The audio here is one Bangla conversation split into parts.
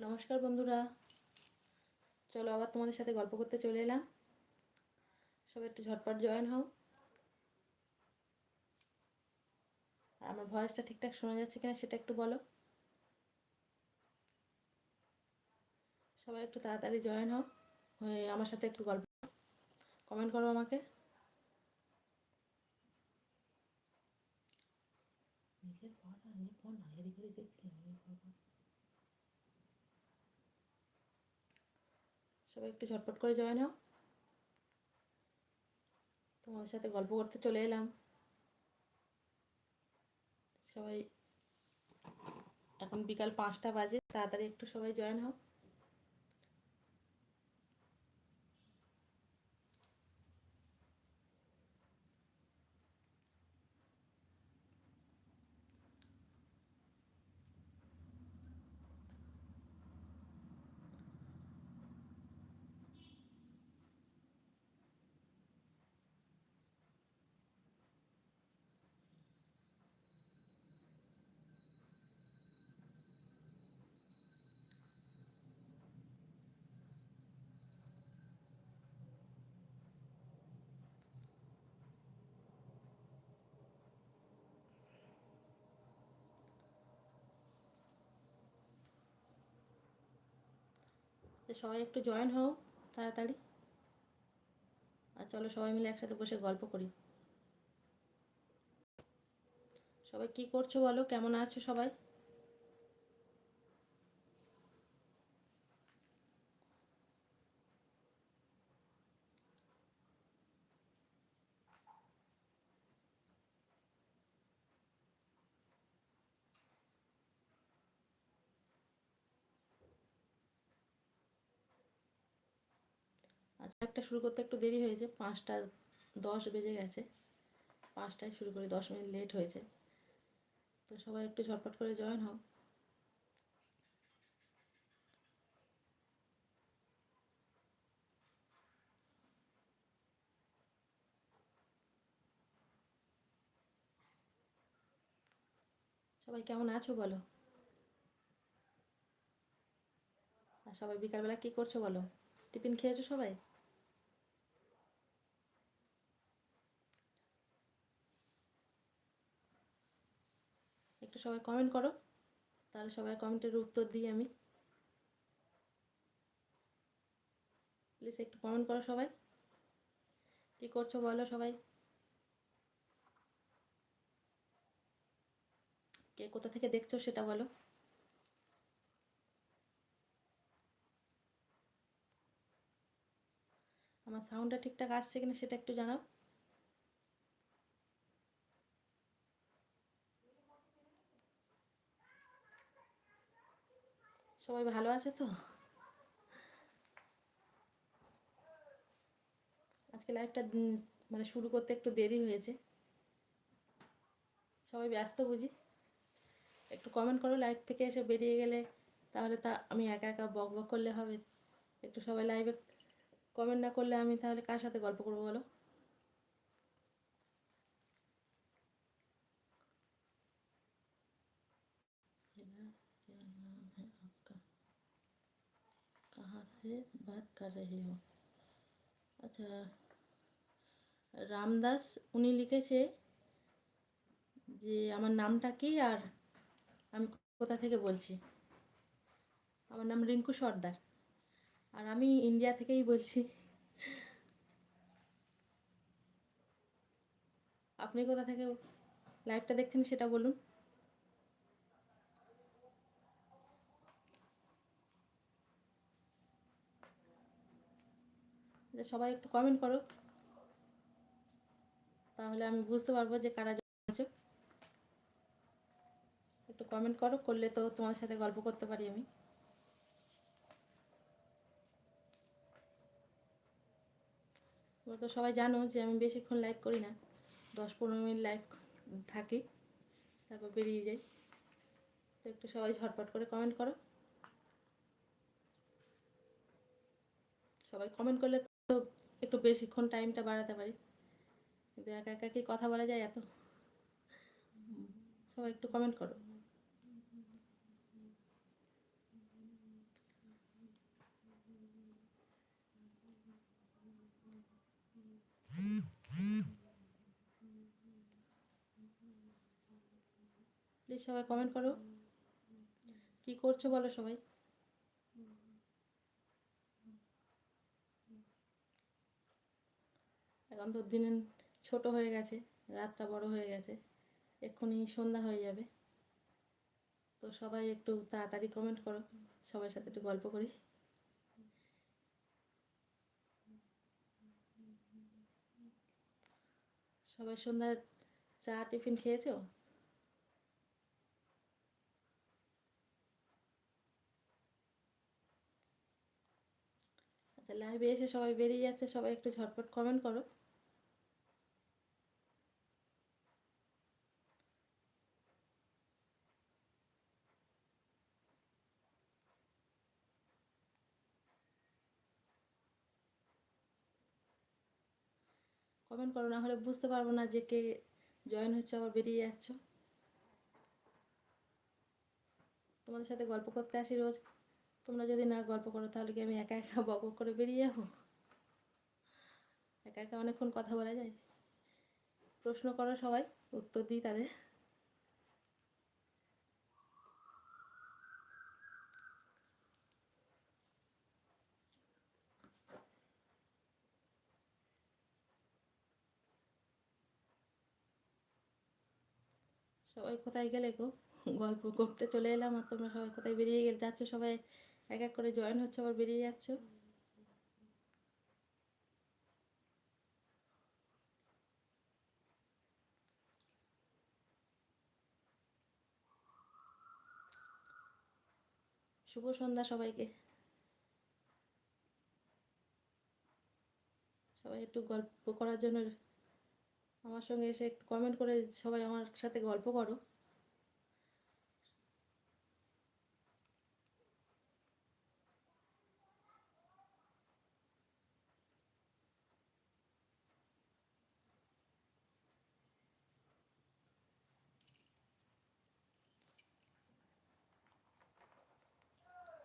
নমস্কার বন্ধুরা। চলো আবার তোমাদের সাথে গল্প করতে চলে এলাম। সবাই একটু ঝটপট জয়েন হও। আর আমার ভয়েসটা ঠিকঠাক শোনা যাচ্ছে কিনা সেটা একটু বলো। সবাই একটু তাড়াতাড়ি জয়েন হও। আমার সাথে একটু গল্প কমেন্ট করো আমাকে। সবাই একটু ঝটপট করে জয়েন হও তোমাদের সাথে গল্প করতে চলে এলাম। সবাই এখন বিকাল পাঁচটা বাজে, তাড়াতাড়ি একটু সবাই জয়েন হও তো সবাই একটু জয়েন হও, তাড়াতাড়ি। আর চলো সবাই মিলে একসাথে বসে গল্প করি। সবাই কি করছ বলো? কেমন আছো সবাই? একটা শুরু করতে একটু দেরি হয়েছে, পাঁচটা দশ বেজে গেছে। পাঁচটায় শুরু করি, দশ মিনিট লেট হয়েছে। তো সবাই একটু ঝটপট করে জয়েন হোক সবাই কেমন আছো বলো? আর সবাই বিকালবেলা কী করছ বলো? টিফিন খেয়েছো সবাই? একটু সবাই কমেন্ট করো। তাহলে সবাই কমেন্টের উত্তর দিই আমি। প্লিজ একটু কমেন্ট করো সবাই। কি করছ বলো সবাই? কে কোথা থেকে দেখছ সেটা বলো। আমার সাউন্ডটা ঠিকঠাক আসছে কিনা সেটা একটু জানাও। সবাই ভালো আছে তো? আজকে লাইভটা মানে শুরু করতে একটু দেরি হয়েছে। সবাই ব্যস্ত বুঝি। একটু কমেন্ট করো লাইভ থেকে এসে বেরিয়ে গেলে, তাহলে তা, আমি একা একা বক বক করলে হবে। একটু সবাই লাইভে কমেন্ট না করলে আমি তাহলে কার সাথে গল্প করব বলো? कहाँ से बात कर रहे हो আচ্ছা রামদাস উনি লিখেছে যে আমার নামটা কি আর আমি কোথা থেকে বলছি আমার নাম রিঙ্কু সর্দার আর আমি ইন্ডিয়া থেকেই বলছি আপনি কোথা থেকে লাইভটা দেখছেন সেটা বলুন যে সবাই একটু কমেন্ট করো। তাহলে আমি বুঝতে পারব যে কারা আছো একটু কমেন্ট করো, করলে তো তোমার সাথে গল্প করতে পারি আমি। তোমরা তো সবাই জানো যে আমি বেশিক্ষণ লাইভ করি না। দশ পনেরো মিনিট লাইভ থাকি, তারপর বেরিয়ে যাই। তো একটু সবাই ঝটপট করে কমেন্ট করো। সবাই কমেন্ট করলে তো একটু বেশিক্ষণ টাইমটা বাড়াতে পারি। কিন্তু একা একা কি কথা বলা যায় এত? সবাই একটু কমেন্ট করো। সবাই কমেন্ট করো। কি করছ বলো সবাই? এখন তো দিন ছোট হয়ে গেছে, রাতটা বড় হয়ে গেছে, এক্ষুনি সন্ধ্যা হয়ে যাবে। তো সবাই একটু তাড়াতাড়ি কমেন্ট করো, সবার সাথে একটু গল্প করি। সবাই সন্ধ্যার চা, টিফিন খেয়েছো? আচ্ছা লাইভে এসে সবাই বেরিয়ে যাচ্ছে, সবাই একটু ঝটপট কমেন্ট করো। কমেন্ট করো না হলে বুঝতে পারব না যে কে জয়েন হচ্ছে আবার বেরিয়ে যাচ্ছ। তোমাদের সাথে গল্প করতে আসি রোজ। তোমরা যদি না গল্প করো, তাহলে কি আমি একা একা বক করে বেরিয়ে যাব? একা একা অনেকক্ষণ কথা বলা যায়? প্রশ্ন করো সবাই, উত্তর দিই তাদের। সবাই কোথায় গেলে গো? গল্প করতে চলে এলাম আর তোমরা সবাই কোথায় বেরিয়ে গেলে? যাচ্ছ সবাই, এক এক করে জয়েন হচ্ছে, আবার বেরিয়ে যাচ্ছ। শুভ সন্ধ্যা সবাইকে। সবাই একটু গল্প করার জন্য আমার সঙ্গে এসে একটু কমেন্ট করে সবাই আমার সাথে গল্প করো।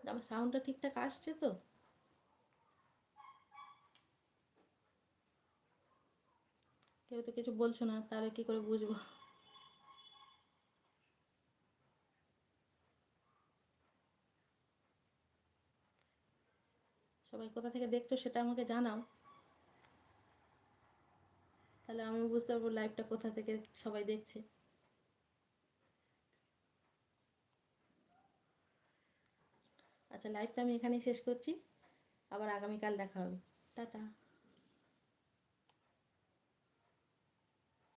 আমার সাউন্ডটা ঠিকঠাক আসছে তো? কেউ তো কিছু বলছো না, তাহলে কি করে বুঝব? সবাই কোথা থেকে দেখছ সেটা আমাকে জানাও। তাহলে আমি বুঝতে পারব লাইভটা কোথা থেকে সবাই দেখছে। আচ্ছা লাইভটা আমি এখানেই শেষ করছি। আবার আগামীকাল দেখা হবে। টাটা।